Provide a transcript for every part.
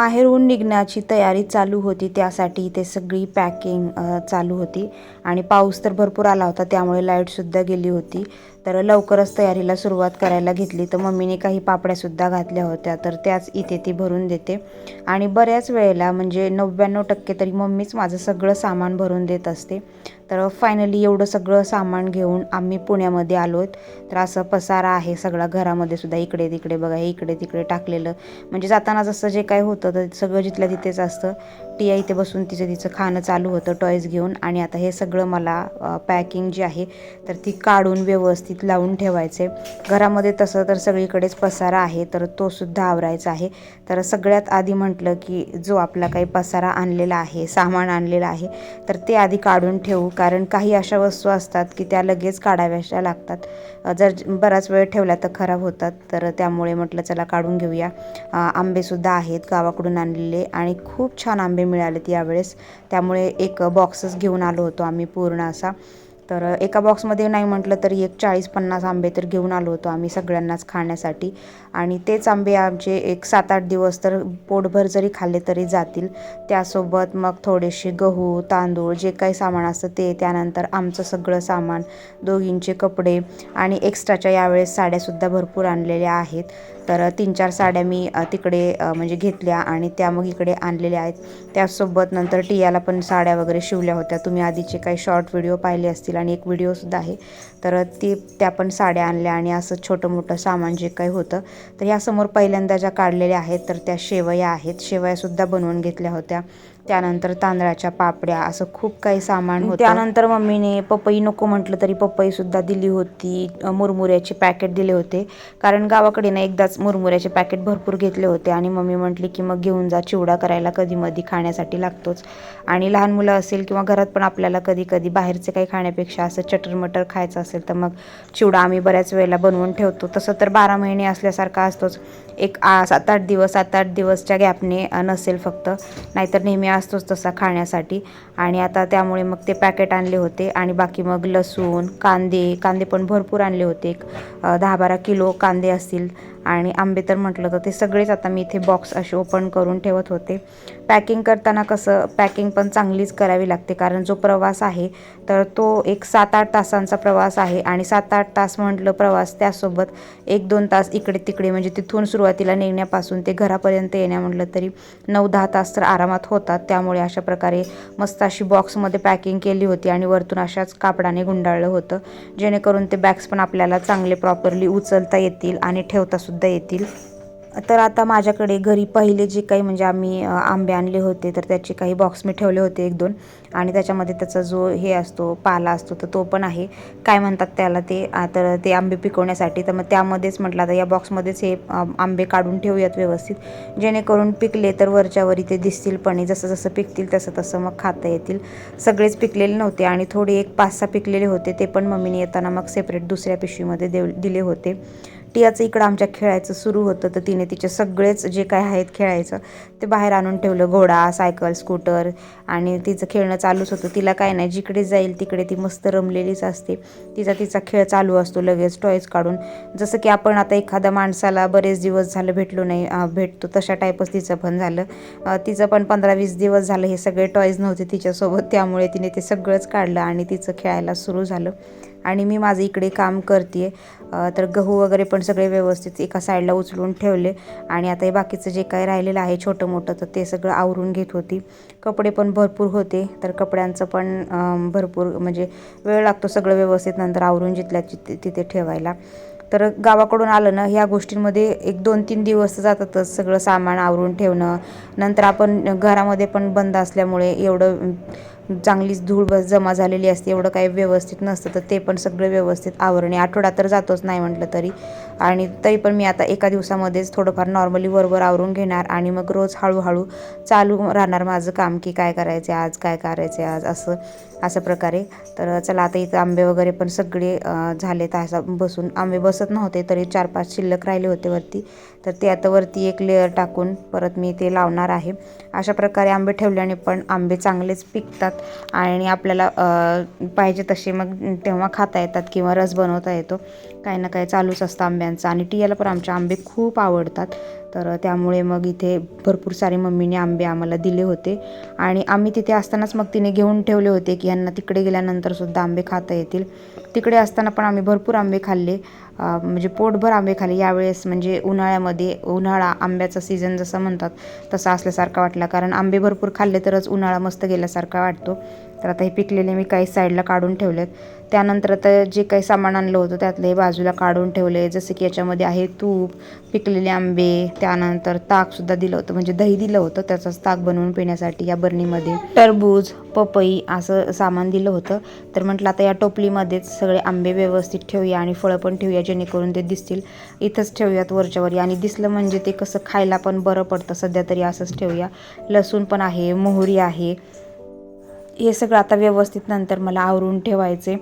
माहेरहून निघण्याची तयारी चालू होती. त्यासाठी इथे सगळी पॅकिंग चालू होती. आणि पाऊस तर भरपूर आला होता त्यामुळे लाईटसुद्धा गेली होती. तर लवकरच तयारीला सुरुवात करायला घेतली. तर मम्मीने काही पापड्यासुद्धा घातल्या होत्या. तर त्याच इथे ती भरून देते. आणि बऱ्याच वेळेला म्हणजे नव्याण्णव टक्के तरी मम्मीच माझं सगळं सामान भरून देत असते. तर फायनली एवढं सगळं सामान घेऊन आम्ही पुण्यामध्ये आलो आहेत तर असं पसारा आहे सगळा घरामध्ये सुद्धा. इकडे तिकडे बघा हे इकडे तिकडे टाकलेलं. म्हणजे जाताना जसं जे काय होतं तर सगळं जिथल्या तिथेच असतं. टिया इथे बसून तिचं तिचं खाणं चालू होतं टॉयज घेऊन. आणि आता हे सगळं मला पॅकिंग जी आहे तर ती काढून व्यवस्थित लावून ठेवायचे. घरामध्ये तसं तर सगळीकडेच पसारा आहे तर तो सुद्धा आवरायचा आहे. तर सगळ्यात आधी म्हटलं की जो आपला काही पसारा आणलेला आहे सामान आणलेलं आहे तर ते आधी काढून ठेवू. कारण काही अशा वस्तू असतात की त्या लगेच काढाव्याशा लागतात. जर बराच वेळ ठेवल्या तर खराब होतात तर त्यामुळे म्हटलं चला काढून घेऊया. आंबेसुद्धा आहेत गावाकडून आणलेले. आणि खूप छान आंबे मिळालेत यावेळेस. त्यामुळे एक बॉक्सच घेऊन आलो होतो आम्ही पूर्ण असा. तर एका बॉक्समध्ये नाही म्हटलं तरी एक चाळीस पन्नास आंबे तर घेऊन आलो होतो आम्ही सगळ्यांनाच खाण्यासाठी. आणि तेच आंबे आमचे एक सात आठ दिवस तर पोटभर जरी खाल्ले तरी जातील. त्यासोबत मग थोडेसे गहू तांदूळ जे काही सामान असतं ते त्यानंतर आमचं सगळं सामान दोघींचे कपडे आणि एक्स्ट्राच्या यावेळेस साड्यासुद्धा भरपूर आणलेल्या आहेत. तर तीन चार साड्या मी तिकडे म्हणजे घेतल्या आणि त्या मग इकडे आणलेल्या आहेत. त्यासोबत नंतर टियाला पण साड्या वगैरे शिवल्या होत्या. तुम्ही आधीचे काही शॉर्ट व्हिडिओ पाहिले असतील आणि एक व्हिडिओसुद्धा आहे. तर ती त्या पण साड्या आणल्या आणि असं छोटं मोठं सामान जे काही होतं तर ह्यासमोर पहिल्यांदा ज्या काढलेल्या आहेत तर त्या शेवया आहेत. शेवयासुद्धा बनवून घेतल्या होत्या. त्यानंतर तांदळाच्या पापड्या असं खूप काही सामान होतं. त्यानंतर मम्मीने पपई नको म्हटलं तरी पपईसुद्धा दिली होती मुरमुऱ्याचे पॅकेट दिले होते. कारण गावाकडे ना एकदाच मुरमुऱ्याचे पॅकेट भरपूर घेतले होते आणि मम्मी म्हटली की मग घेऊन जा चिवडा करायला कधी मधी खाण्यासाठी लागतोच. आणि लहान मुलं असेल किंवा घरात पण आपल्याला कधी कधी बाहेरचे काही खाण्यापेक्षा असं चटर मटर खायचं असेल तर मग चिवडा आम्ही बऱ्याच वेळेला बनवून ठेवतो. तसं तर बारा महिने असल्यासारखा असतोच. एक आ सात आठ दिवस सात आठ दिवसच्या गॅपने नसेल फक्त. नाहीतर नेहमी असतोच तसा खाण्यासाठी. आणि आता त्यामुळे मग ते पॅकेट आणले होते. आणि बाकी मग लसूण कांदे कांदे पण भरपूर आणले होते. एक दहा बारा किलो कांदे असतील. आणि आंबे तर म्हटलं तर ते सगळेच आता मी इथे बॉक्स असे ओपन करून ठेवत होते. पॅकिंग करताना कसं पॅकिंग पण चांगलीच करावी लागते कारण जो प्रवास आहे तर तो एक सात आठ तासांचा प्रवास आहे आणि सात आठ तास म्हटलं प्रवास त्यासोबत एक दोन तास इकडे तिकडे म्हणजे तिथून सुरुवातीला निघण्यापासून ते घरापर्यंत येण्या म्हटलं तरी नऊ दहा तास तर आरामात होतात. त्यामुळे अशा प्रकारे मस्त अशी बॉक्समध्ये पॅकिंग केली होती आणि वरतून अशाच कापडाने गुंडाळलं होतं. जेणेकरून ते बॅग्स पण आपल्याला चांगले प्रॉपरली उचलता येतील आणि ठेवता सुद्धा येतील. तर आता माझ्याकडे घरी पहिले जे काही म्हणजे आम्ही आंबे आणले होते तर त्याचे काही बॉक्स मी ठेवले होते एक दोन. आणि त्याच्यामध्ये त्याचा जो हे असतो पाला असतो तर तो पण आहे. काय म्हणतात त्याला ते? तर ते आंबे पिकवण्यासाठी. तर मग त्यामध्येच म्हटलं आता या बॉक्समध्येच हे आंबे काढून ठेवूयात व्यवस्थित. जेणेकरून पिकले तर वरच्यावरी ते दिसतील पण जसं जसं पिकतील तसं तसं मग खाता येतील. सगळेच पिकलेले नव्हते आणि थोडे एक पाच सहा पिकलेले होते ते पण मम्मीने येताना मग सेपरेट दुसऱ्या पिशवीमध्ये देव दिले होते. टियाचं इकडं आमच्या खेळायचं सुरू होतं तर तिने तिचे सगळेच जे काय आहेत खेळायचं ते बाहेर आणून ठेवलं घोडा सायकल स्कूटर आणि तिचं खेळणं चालूच होतं. तिला काय नाही जिकडे जाईल तिकडे ती मस्त रमलेलीच असते. तिचा तिचा खेळ चालू असतो लगेच टॉयज काढून. जसं की आपण आता एखाद्या माणसाला बरेच दिवस झालं भेटलो नाही भेटतो तशा टाईपच तिचं पण झालं. तिचं पण पंधरा वीस दिवस झालं हे सगळे टॉयज नव्हते तिच्यासोबत त्यामुळे तिने ते सगळंच काढलं आणि तिचं खेळायला सुरू झालं. आणि मी माझं इकडे काम करते तर गहू वगैरे पण सगळे व्यवस्थित एका साईडला उचलून ठेवले. आणि आता हे बाकीचं जे काही राहिलेलं आहे छोटं मोठं तर ते सगळं आवरून घेत होती. कपडे पण भरपूर होते तर कपड्यांचं पण भरपूर म्हणजे वेळ लागतो सगळं व्यवस्थित नंतर आवरून जिथल्या तिथे तिथे ठेवायला. तर गावाकडून आलं ना ह्या गोष्टींमध्ये एक दोन तीन दिवस जातातच सगळं सामान आवरून ठेवणं. नंतर आपण घरामध्ये पण बंद असल्यामुळे एवढं चांगलीच धूळ बस जमा झालेली असते एवढं काही व्यवस्थित नसतं तर ते पण सगळं व्यवस्थित आवरणे आठवडा तर जातोच नाही म्हटलं तरी. आणि तरी पण मी आता एका दिवसामध्येच थोडंफार नॉर्मली वरवर आवरून घेणार आणि मग रोज हळूहळू चालू राहणार माझं काम की काय करायचे आज काय करायचे आज असं असं प्रकारे. तर चला आता इथं आंबे वगैरे पण सगळे झाले तासा बसून आंबे बसत नव्हते तरी चार पाच शिल्लक राहिले होते वरती. तर ते आता वरती एक लेअर टाकून परत मी ते लावणार आहे. अशा प्रकारे आंबे ठेवल्याने पण आंबे चांगलेच पिकतात आणि आपल्याला पाहिजे तसे मग तेव्हा खाता येतात किंवा रस बनवता येतो. काही ना काही चालूच असतं आंब्या आंब्यांचा आणि टियाला पण आमचे आंबे खूप आवडतात. तर त्यामुळे मग इथे भरपूर सारे मम्मीने आंबे आम्हाला दिले होते. आणि आम्ही तिथे असतानाच मग तिने घेऊन ठेवले होते की यांना तिकडे गेल्यानंतर सुद्धा आंबे खाता येतील. तिकडे असताना पण आम्ही भरपूर आंबे खाल्ले. म्हणजे पोटभर आंबे खाल्ले. यावेळेस म्हणजे उन्हाळ्यामध्ये उन्हाळा आंब्याचा सीझन जसं म्हणतात तसा असल्यासारखा वाटला. कारण आंबे भरपूर खाल्ले तरच उन्हाळा मस्त गेल्यासारखा वाटतो. तर आता हे पिकलेले मी काही साईडला काढून ठेवलेत. त्यानंतर आता जे काही सामान आणलं होतं त्यातलं हे बाजूला काढून ठेवले जसं की याच्यामध्ये आहे तूप पिकलेले आंबे त्यानंतर ताकसुद्धा दिलं होतं. म्हणजे दही दिलं होतं त्याचाच ताक बनवून पिण्यासाठी या बरणीमध्ये. टरबूज पपई असं सामान दिलं होतं. तर म्हटलं आता या टोपलीमध्येच सगळे आंबे व्यवस्थित ठेवूया आणि फळं पण ठेवूया जेणेकरून ते दिसतील. इथंच ठेवूयात वरच्यावर. आणि दिसलं म्हणजे ते कसं खायला पण बरं पडतं. सध्या तरी असंच ठेवूया. लसूण पण आहे मोहरी आहे. हे सगळं आता व्यवस्थित नंतर मला आवरून ठेवायचे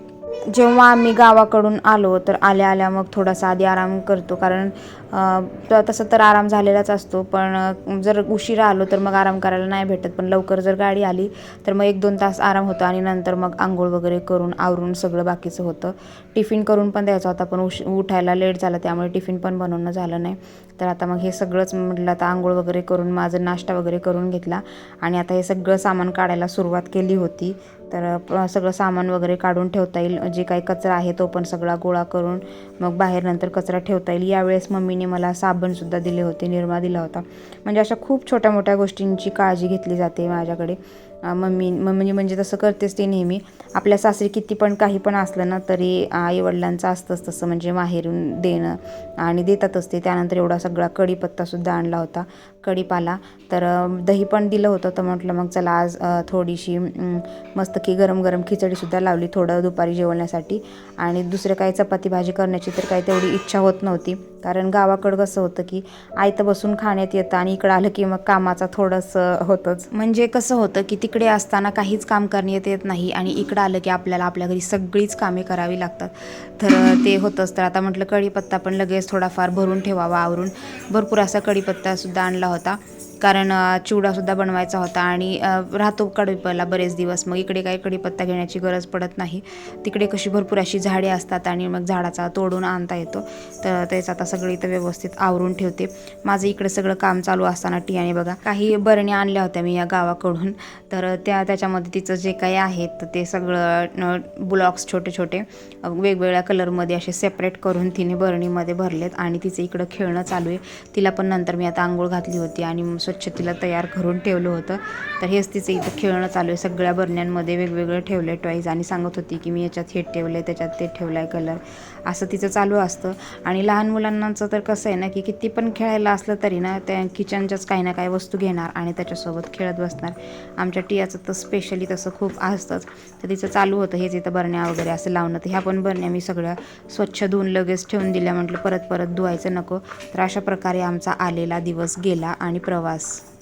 जेव्हा आम्ही गावाकडून आलो तर आल्या आल्या मग थोडासा आधी आराम करतो. कारण तसं तर आराम झालेलाच असतो पण जर उशिरा आलो तर मग आराम करायला नाही भेटत. पण लवकर जर गाडी आली तर मग एक दोन तास आराम होतो आणि नंतर मग आंघोळ वगैरे करून आवरून सगळं बाकीचं होतं. टिफिन करून पण द्यायचा होता पण उश उठायला लेट झाला त्यामुळे टिफिन पण बनवणं झालं नाही. तर आता मग हे सगळंच म्हटलं आता आंघोळ वगैरे करून माझं नाश्ता वगैरे करून घेतला. आणि आता हे सगळं सामान काढायला सुरुवात केली होती. तर सगळं सामान वगैरे काढून ठेवता येईल. जे काही कचरा आहे तो पण सगळा गोळा करून मग बाहेर नंतर कचरा ठेवता येईल. यावेळेस मम्मीने मला साबणसुद्धा दिले होते निरमा दिला होता. म्हणजे अशा खूप छोट्या मोठ्या गोष्टींची काळजी घेतली जाते माझ्याकडे. मम्मी मम्मी म्हणजे, म्हणजे तसं करतेच ती नेहमी. आपल्या सासरी किती पण काही पण असलं ना तरी आईवडिलांचं असतंच तसं म्हणजे माहेरून देणं आणि देतातच ते. त्यानंतर एवढा सगळा कढीपत्तासुद्धा आणला होता कढीपाला तर दही पण दिलं होतं तर म्हटलं मग चला आज थोडीशी मस्त की गरम गरम खिचडीसुद्धा लावली थोडं दुपारी जेवण्यासाठी. आणि दुसरं काही चपाती भाजी करण्याची तर काही तेवढी इच्छा होत नव्हती. कारण गावाकडं कसं होतं की आयतं बसून खाण्यात येतं आणि इकडं आलं की मग कामाचा थोडंसं होतंच. म्हणजे कसं होतं की तिकडे असताना काहीच काम करण्यात येत नाही आणि इकडं आलं की आपल्याला आपल्या घरी सगळीच कामे करावी लागतात. तर ते होतंच. तर आता म्हटलं कढीपत्ता पण लगेच थोडाफार भरून ठेवावा आवरून. भरपूर असा कढीपत्तासुद्धा आणला होता. कारण चिवडासुद्धा बनवायचा होता आणि राहतो कढीपत्ता बरेच दिवस. मग इकडे काही कडीपत्ता घेण्याची गरज पडत नाही. तिकडे कशी भरपूर अशी झाडे असतात आणि मग झाडाचा तोडून आणता येतो. तर त्याचं आता सगळं इथं व्यवस्थित आवरून ठेवते. माझं इकडे सगळं काम चालू असताना टियाने बघा. काही बरण्या आणल्या होत्या मी या गावाकडून. तर त्या त्याच्यामध्ये तिचं जे काही आहे तर ते सगळं ब्लॉक्स छोटे छोटे वेगवेगळ्या कलरमध्ये असे सेपरेट करून तिने बरणीमध्ये भरलेत आणि तिचं इकडं खेळणं चालू आहे. तिला पण नंतर मी आता आंघोळ घातली होती आणि मग स्वच्छ तिला तयार करून ठेवलं होतं. तर हेच तिचं इथं खेळणं चालू आहे. सगळ्या बरण्यांमध्ये वेगवेगळं ठेवलं आहे टॉईज आणि सांगत होती की मी याच्यात हे ठेवलं आहे त्याच्यात ते ठेवलं आहे कलर असं तिचं चालू असतं. आणि लहान मुलांनाचं तर कसं आहे ना की किती पण खेळायला असलं तरी ना त्या किचनच्याच काही ना काही वस्तू घेणार आणि त्याच्यासोबत खेळत बसणार. आमच्या टियाचं तर स्पेशली तसं खूप असतंच. तर तिचं चालू होतं. हेच इथं बरण्या वगैरे असं लावणं. तर ह्या पण बरण्या मी सगळ्या स्वच्छ धुवून लगेच ठेवून दिल्या. म्हटलं परत परत धुवायचं नको. तर अशा प्रकारे आमचा आलेला दिवस गेला आणि प्रवास paz.